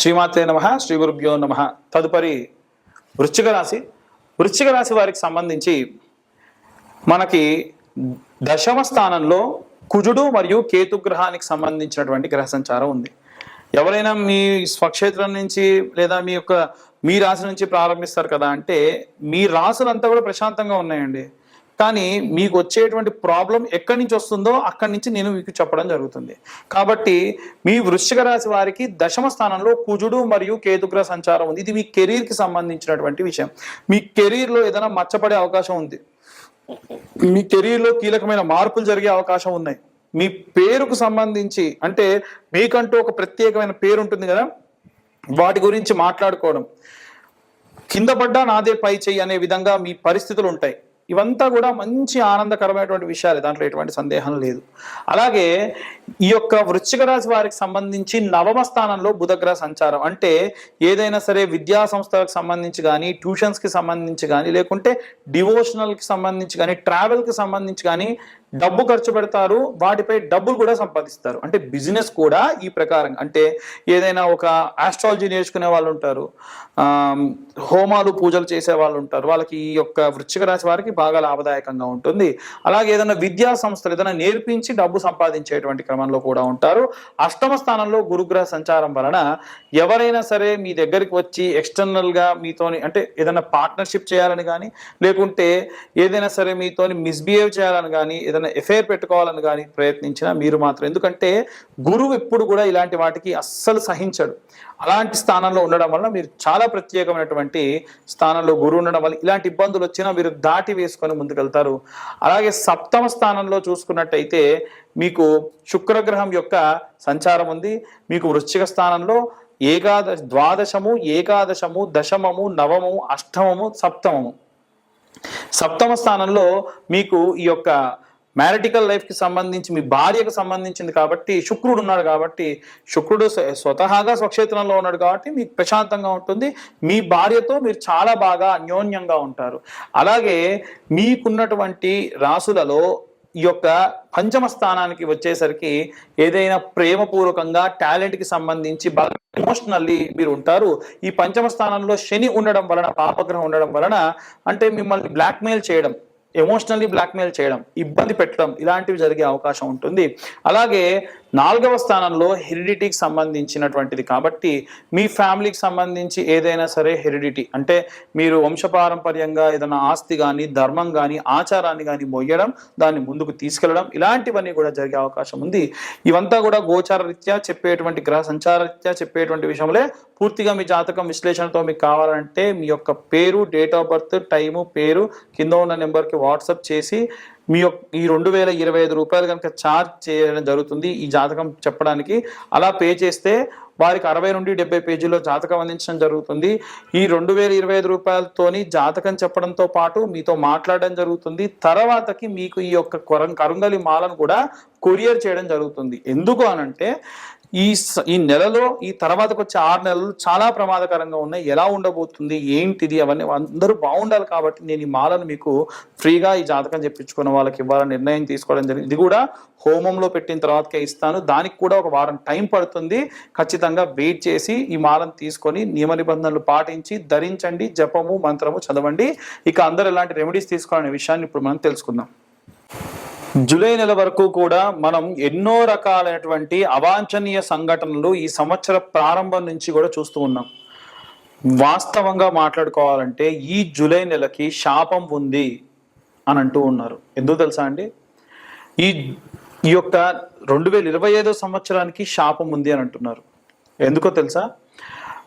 శ్రీమాతే నమ శ్రీ గురుభ్యో నమ. తదుపరి వృశ్చిక రాశి. వృశ్చిక రాశి వారికి సంబంధించి మనకి దశమ స్థానంలో కుజుడు మరియు కేతుగ్రహానికి సంబంధించినటువంటి గ్రహ సంచారం ఉంది. ఎవరైనా మీ స్వక్షేత్రం నుంచి లేదా మీ యొక్క మీ రాశి నుంచి ప్రారంభిస్తారు కదా అంటే మీ రాసులంతా కూడా ప్రశాంతంగా ఉన్నాయండి. కానీ మీకు వచ్చేటువంటి ప్రాబ్లం ఎక్కడి నుంచి వస్తుందో అక్కడి నుంచి నేను మీకు చెప్పడం జరుగుతుంది. కాబట్టి మీ వృశ్చిక రాశి వారికి దశమ స్థానంలో కుజుడు మరియు కేతుగ్రహ సంచారం ఉంది. ఇది మీ కెరీర్కి సంబంధించినటువంటి విషయం. మీ కెరీర్లో ఏదైనా మచ్చపడే అవకాశం ఉంది. మీ కెరీర్లో కీలకమైన మార్పులు జరిగే అవకాశం ఉన్నాయి. మీ పేరుకు సంబంధించి అంటే మీకంటూ ఒక ప్రత్యేకమైన పేరు ఉంటుంది కదా? వాటి గురించి మాట్లాడుకోవడం. కింద పడ్డా నాదే పై చెయ్యి అనే విధంగా మీ పరిస్థితులు ఉంటాయి. ఇవంతా కూడా మంచి ఆనందకరమైనటువంటి విషయాలు దాంట్లో ఎటువంటి సందేహం లేదు. అలాగే ఈ యొక్క వృశ్చిక రాశి వారికి సంబంధించి నవమ స్థానంలో బుధగ్రహ సంచారం. అంటే ఏదైనా సరే విద్యా సంస్థలకు సంబంధించి కానీ ట్యూషన్స్కి సంబంధించి కానీ లేకుంటే డివోషనల్కి సంబంధించి కానీ ట్రావెల్కి సంబంధించి కానీ డబ్బు ఖర్చు పెడతారు వాటిపై డబ్బులు కూడా సంపాదిస్తారు. అంటే బిజినెస్ కూడా ఈ ప్రకారం అంటే ఏదైనా ఒక ఆస్ట్రాలజీ నేర్చుకునే వాళ్ళు ఉంటారు హోమాలు పూజలు చేసే వాళ్ళు ఉంటారు వాళ్ళకి ఈ యొక్క వృశ్చిక రాశి వారికి బాగా లాభదాయకంగా ఉంటుంది. అలాగే ఏదైనా విద్యా సంస్థలు ఏదైనా నేర్పించి డబ్బు సంపాదించేటువంటి క్రమంలో కూడా ఉంటారు. అష్టమ స్థానంలో గురుగ్రహ సంచారం వలన ఎవరైనా సరే మీ దగ్గరికి వచ్చి ఎక్స్టర్నల్గా మీతోని అంటే ఏదైనా పార్ట్నర్షిప్ చేయాలని కానీ లేకుంటే ఏదైనా సరే మీతోని మిస్బిహేవ్ చేయాలని కానీ ఏదైనా ఎఫైర్ పెట్టుకోవాలని కానీ ప్రయత్నించినా మీరు మాత్రం. ఎందుకంటే గురువు ఎప్పుడు కూడా ఇలాంటి వాటికి అస్సలు సహించడు. అలాంటి స్థానంలో ఉండడం వల్ల మీరు చాలా ప్రత్యేకమైనటువంటి స్థానంలో గురువు ఉండడం వల్ల ఇలాంటి ఇబ్బందులు వచ్చినా మీరు దాటి వేసుకొని ముందుకెళ్తారు. అలాగే సప్తమ స్థానంలో చూసుకున్నట్టయితే మీకు శుక్రగ్రహం యొక్క సంచారం ఉంది. మీకు వృశ్చిక స్థానంలో ఏకాదశ ద్వాదశము ఏకాదశము దశమము నవమము అష్టమము సప్తమము. సప్తమ స్థానంలో మీకు ఈ యొక్క మ్యారిటికల్ లైఫ్కి సంబంధించి మీ భార్యకు సంబంధించింది కాబట్టి శుక్రుడు ఉన్నాడు కాబట్టి శుక్రుడు స్వతహాగా స్వక్షేత్రంలో ఉన్నాడు కాబట్టి మీకు ప్రశాంతంగా ఉంటుంది. మీ భార్యతో మీరు చాలా బాగా అన్యోన్యంగా ఉంటారు. అలాగే మీకున్నటువంటి రాసులలో ఈ యొక్క పంచమ స్థానానికి వచ్చేసరికి ఏదైనా ప్రేమపూర్వకంగా టాలెంట్కి సంబంధించి బాగా ఎమోషనల్లీ మీరు ఉంటారు. ఈ పంచమ స్థానంలో శని ఉండడం వలన పాపగ్రహం ఉండడం వలన అంటే మిమ్మల్ని బ్లాక్మెయిల్ చేయడం ఎమోషనల్లీ బ్లాక్మెయిల్ చేయడం ఇబ్బంది పెట్టడం ఇలాంటివి జరిగే అవకాశం ఉంటుంది. అలాగే నాలుగవ స్థానంలో హెరిడిటీకి సంబంధించినటువంటిది కాబట్టి మీ ఫ్యామిలీకి సంబంధించి ఏదైనా సరే హెరిడిటీ. అంటే మీరు వంశపారంపర్యంగా ఏదైనా ఆస్తి కానీ ధర్మం కానీ ఆచారాన్ని కానీ మొయ్యడం దాన్ని ముందుకు తీసుకెళ్ళడం ఇలాంటివన్నీ కూడా జరిగే అవకాశం ఉంది. ఇవంతా కూడా గోచార రీత్యా చెప్పేటువంటి గ్రహ సంచార రీత్యా చెప్పేటువంటి విషయంలో పూర్తిగా మీ జాతకం విశ్లేషణతో మీకు కావాలంటే మీ యొక్క పేరు డేట్ ఆఫ్ బర్త్ టైము పేరు కింద ఉన్న నెంబర్కి వాట్సాప్ చేసి మీ యొక్క ఈ రెండు వేల ఇరవై ఐదు రూపాయలు కనుక ఛార్జ్ చేయడం జరుగుతుంది ఈ జాతకం చెప్పడానికి. అలా పే చేస్తే వారికి అరవై నుండి డెబ్బై పేజీలో జాతకం అందించడం జరుగుతుంది. ఈ రెండు వేల ఇరవై ఐదు రూపాయలతోని జాతకం చెప్పడంతో పాటు మీతో మాట్లాడడం జరుగుతుంది. తర్వాతకి మీకు ఈ యొక్క కొరం కరుంగలి మాలను కూడా కొరియర్ చేయడం జరుగుతుంది. ఎందుకు అనంటే ఈ స- ఈ నెలలో ఈ తర్వాతకు వచ్చే ఆరు నెలలు చాలా ప్రమాదకరంగా ఉన్నాయి. ఎలా ఉండబోతుంది? ఏంటిది? అవన్నీ అందరూ బాగుండాలి కాబట్టి నేను ఈ మాలను మీకు ఫ్రీగా ఈ జాతకం చెప్పించుకున్న వాళ్ళకి ఇవ్వాలని నిర్ణయం తీసుకోవడం జరిగింది. ఇది కూడా హోమంలో పెట్టిన తర్వాతకే ఇస్తాను. దానికి కూడా ఒక వారం టైం పడుతుంది. ఖచ్చితంగా వెయిట్ చేసి ఈ మాలను తీసుకొని నియమ నిబంధనలు పాటించి ధరించండి. జపము మంత్రము చదవండి. ఇక అందరూ ఎలాంటి రెమెడీస్ తీసుకోవాలనే విషయాన్ని ఇప్పుడు మనం తెలుసుకుందాం. జూలై నెల వరకు కూడా మనం ఎన్నో రకాలైనటువంటి అవాంఛనీయ సంఘటనలు ఈ సంవత్సర ప్రారంభం నుంచి కూడా చూస్తూ ఉన్నాం. వాస్తవంగా మాట్లాడుకోవాలంటే ఈ జూలై నెలకి శాపం ఉంది అని అంటూ ఉన్నారు. ఎందుకు తెలుసా అండి? ఈ ఈ యొక్క రెండు వేల ఇరవై ఐదో సంవత్సరానికి శాపం ఉంది అని అంటున్నారు. ఎందుకో తెలుసా?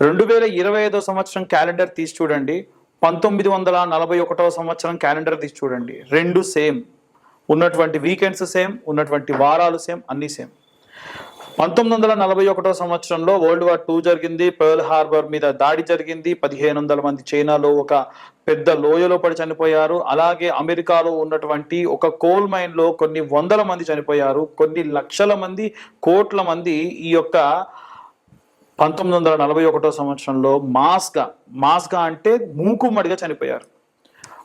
రెండు వేల ఇరవై ఐదో సంవత్సరం క్యాలెండర్ తీసి చూడండి. పంతొమ్మిది వందల నలభై ఒకటో సంవత్సరం క్యాలెండర్ తీసి చూడండి. రెండు సేమ్. ఉన్నటువంటి వీకెండ్స్ సేమ్ ఉన్నటువంటి వారాలు సేమ్ అన్నీ సేమ్ పంతొమ్మిది వందల నలభై ఒకటో సంవత్సరంలో వరల్డ్ వార్ టూ జరిగింది. పర్ల్ హార్బర్ మీద దాడి జరిగింది. పదిహేను వందల మంది చైనాలో ఒక పెద్ద లోయలో పడి చనిపోయారు. అలాగే అమెరికాలో ఉన్నటువంటి ఒక కోల్ మైన్లో కొన్ని వందల మంది చనిపోయారు. కొన్ని లక్షల మంది కోట్ల మంది ఈ యొక్క పంతొమ్మిది వందల నలభై ఒకటో సంవత్సరంలో మాస్గా మాస్గా అంటే మూకుమ్మడిగా చనిపోయారు.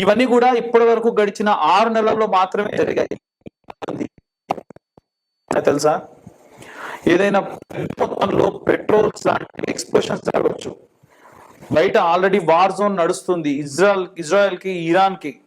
ఇవన్నీ కూడా ఇప్పటి వరకు గడిచిన ఆరు నెలల్లో మాత్రమే జరిగాయి. తెలుసా? ఏదైనా మొత్తంలో పెట్రోల్స్ లాంటి ఎక్స్ప్లోషన్స్ జరగవచ్చు. బయట ఆల్రెడీ వార్ జోన్ నడుస్తుంది. ఇజ్రాయల్ ఇజ్రాయెల్కి ఇరాన్కి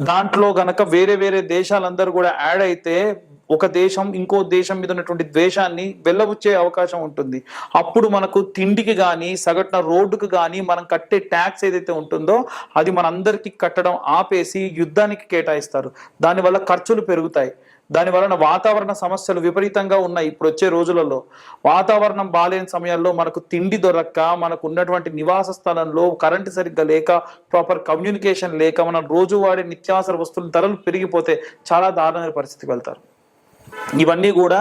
దాంట్లో గనక వేరే వేరే దేశాలందరూ కూడా యాడ్ అయితే ఒక దేశం ఇంకో దేశం మీద ఉన్నటువంటి ద్వేషాన్ని వెళ్ళబుచ్చే అవకాశం ఉంటుంది. అప్పుడు మనకు తిండికి కానీ సగటున రోడ్డుకు కానీ మనం కట్టే ట్యాక్స్ ఏదైతే ఉంటుందో అది మనందరికీ కట్టడం ఆపేసి యుద్ధానికి కేటాయిస్తారు. దానివల్ల ఖర్చులు పెరుగుతాయి. దాని వలన వాతావరణ సమస్యలు విపరీతంగా ఉన్నాయి ఇప్పుడు వచ్చే రోజులలో. వాతావరణం బాలేని సమయాల్లో మనకు తిండి దొరక్క మనకు ఉన్నటువంటి నివాస స్థలంలో కరెంటు సరిగ్గా లేక ప్రాపర్ కమ్యూనికేషన్ లేక మనం రోజు వాడే నిత్యావసర వస్తువుల ధరలు పెరిగిపోతే చాలా దారుణమైన పరిస్థితికి వెళ్తారు. ఇవన్నీ కూడా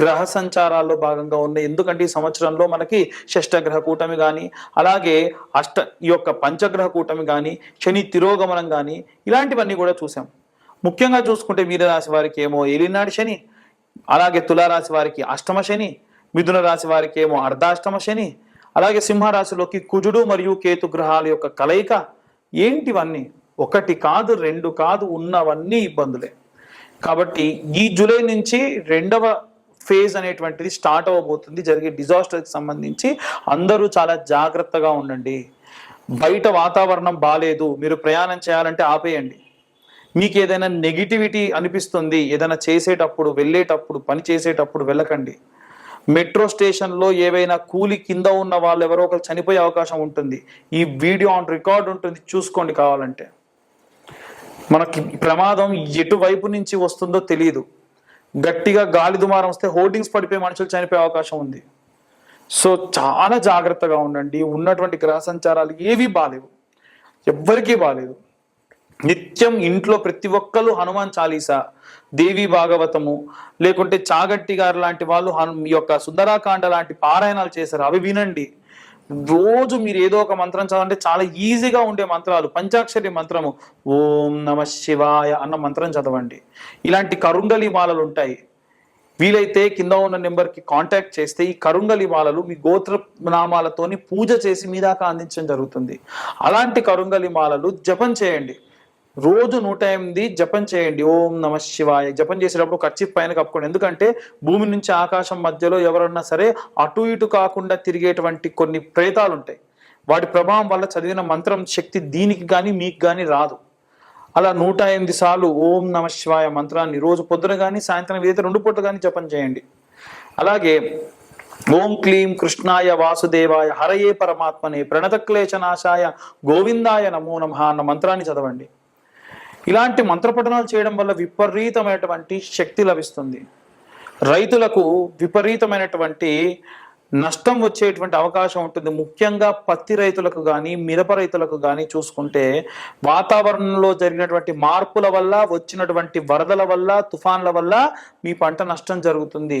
గ్రహ సంచారాల్లో భాగంగా ఉన్నాయి. ఎందుకంటే ఈ సంవత్సరంలో మనకి షష్టగ్రహ కూటమి కానీ అలాగే అష్ట ఈ యొక్క పంచగ్రహ కూటమి కానీ శని తిరోగమనం కానీ ఇలాంటివన్నీ కూడా చూసాం. ముఖ్యంగా చూసుకుంటే మీనరాశి వారికి ఏమో ఏలినాడు శని అలాగే తులారాశి వారికి అష్టమ శని మిథున రాశి వారికి ఏమో అర్ధాష్టమ శని అలాగే సింహరాశిలోకి కుజుడు మరియు కేతు గ్రహాల యొక్క కలయిక ఏంటివన్నీ? ఒకటి కాదు రెండు కాదు ఉన్నవన్నీ ఇబ్బందులే. కాబట్టి ఈ జూలై నుంచి రెండవ ఫేజ్ అనేటువంటిది స్టార్ట్ అవ్వబోతుంది. జరిగే డిజాస్టర్కి సంబంధించి అందరూ చాలా జాగ్రత్తగా ఉండండి. బయట వాతావరణం బాగాలేదు మీరు ప్రయాణం చేయాలంటే ఆపేయండి. మీకు ఏదైనా నెగిటివిటీ అనిపిస్తుంది ఏదైనా చేసేటప్పుడు వెళ్ళేటప్పుడు పని చేసేటప్పుడు వెళ్ళకండి. మెట్రో స్టేషన్లో ఏవైనా కూలి కింద ఉన్న వాళ్ళు ఎవరో ఒకరు చనిపోయే అవకాశం ఉంటుంది. ఈ వీడియో ఆన్ రికార్డ్ ఉంటుంది చూసుకోండి కావాలంటే. మనకి ప్రమాదం ఎటువైపు నుంచి వస్తుందో తెలియదు గట్టిగా గాలి దుమారం వస్తే హోర్డింగ్స్ పడిపోయి మనుషులు చనిపోయే అవకాశం ఉంది. సో చాలా జాగ్రత్తగా ఉండండి. ఉన్నటువంటి గ్రహ సంచారాలు ఏవి బాలేవు. ఎవ్వరికీ బాలేదు. నిత్యం ఇంట్లో ప్రతి ఒక్కరు హనుమాన్ చాలీసా దేవి భాగవతము లేకుంటే చాగట్టి గారు లాంటి వాళ్ళు హను ఈ యొక్క సుందరాకాండ లాంటి పారాయణాలు చేశారు. అవి వినండి. రోజు మీరు ఏదో ఒక మంత్రం చదవంటే చాలా ఈజీగా ఉండే మంత్రాలు పంచాక్షరి మంత్రము ఓం నమ శివాయ అన్న మంత్రం చదవండి. ఇలాంటి కరుంగలి మాలలు ఉంటాయి. వీలైతే కింద ఉన్న నెంబర్కి కాంటాక్ట్ చేస్తే ఈ కరుంగలి మాలలు మీ గోత్ర నామాలతోని పూజ చేసి మీ దాకా అందించడం జరుగుతుంది. అలాంటి కరుంగలి మాలలు జపం చేయండి. రోజు నూట ఎనిమిది జపం చేయండి. ఓం నమ శివాయ. జపం చేసేటప్పుడు ఖర్చు పైన కప్పుకోండి. ఎందుకంటే భూమి నుంచి ఆకాశం మధ్యలో ఎవరన్నా సరే అటు ఇటు కాకుండా తిరిగేటువంటి కొన్ని ప్రేతాలు ఉంటాయి. వాటి ప్రభావం వల్ల చదివిన మంత్రం శక్తి దీనికి కానీ మీకు కానీ రాదు. అలా నూట ఎనిమిది సార్లు ఓం నమ శివాయ మంత్రాన్ని రోజు పొద్దున కానీ సాయంత్రం ఏదైతే రెండు పూట కానీ జపం చేయండి. అలాగే ఓం క్లీం కృష్ణాయ వాసుదేవాయ హరయే పరమాత్మనే ప్రణత క్లేశనాశాయ గోవిందాయ నమో నమ అన్న మంత్రాన్ని చదవండి. ఇలాంటి మంత్రపఠనాలు చేయడం వల్ల విపరీతమైనటువంటి శక్తి లభిస్తుంది. రైతులకు విపరీతమైనటువంటి నష్టం వచ్చేటువంటి అవకాశం ఉంటుంది. ముఖ్యంగా పత్తి రైతులకు కానీ మిరప రైతులకు కానీ చూసుకుంటే వాతావరణంలో జరిగినటువంటి మార్పుల వల్ల వచ్చినటువంటి వరదల వల్ల తుఫాన్ల వల్ల మీ పంట నష్టం జరుగుతుంది.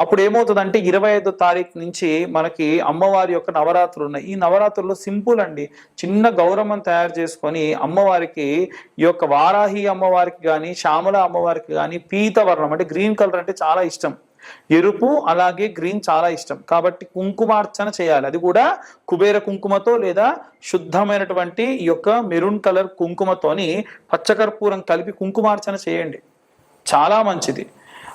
అప్పుడు ఏమవుతుందంటే ఇరవై ఐదో తారీఖు నుంచి మనకి అమ్మవారి యొక్క నవరాత్రులు ఉన్నాయి. ఈ నవరాత్రుల్లో సింపుల్ అండి. చిన్న గౌరవం తయారు చేసుకొని అమ్మవారికి ఈ యొక్క వారాహి అమ్మవారికి కానీ శ్యామల అమ్మవారికి కానీ పీతవర్ణం అంటే గ్రీన్ కలర్ అంటే చాలా ఇష్టం. ఎరుపు అలాగే గ్రీన్ చాలా ఇష్టం. కాబట్టి కుంకుమార్చన చేయాలి. అది కూడా కుబేర కుంకుమతో లేదా శుద్ధమైనటువంటి ఈ యొక్క మెరూన్ కలర్ కుంకుమతోని పచ్చకర్పూరం కలిపి కుంకుమార్చన చేయండి. చాలా మంచిది.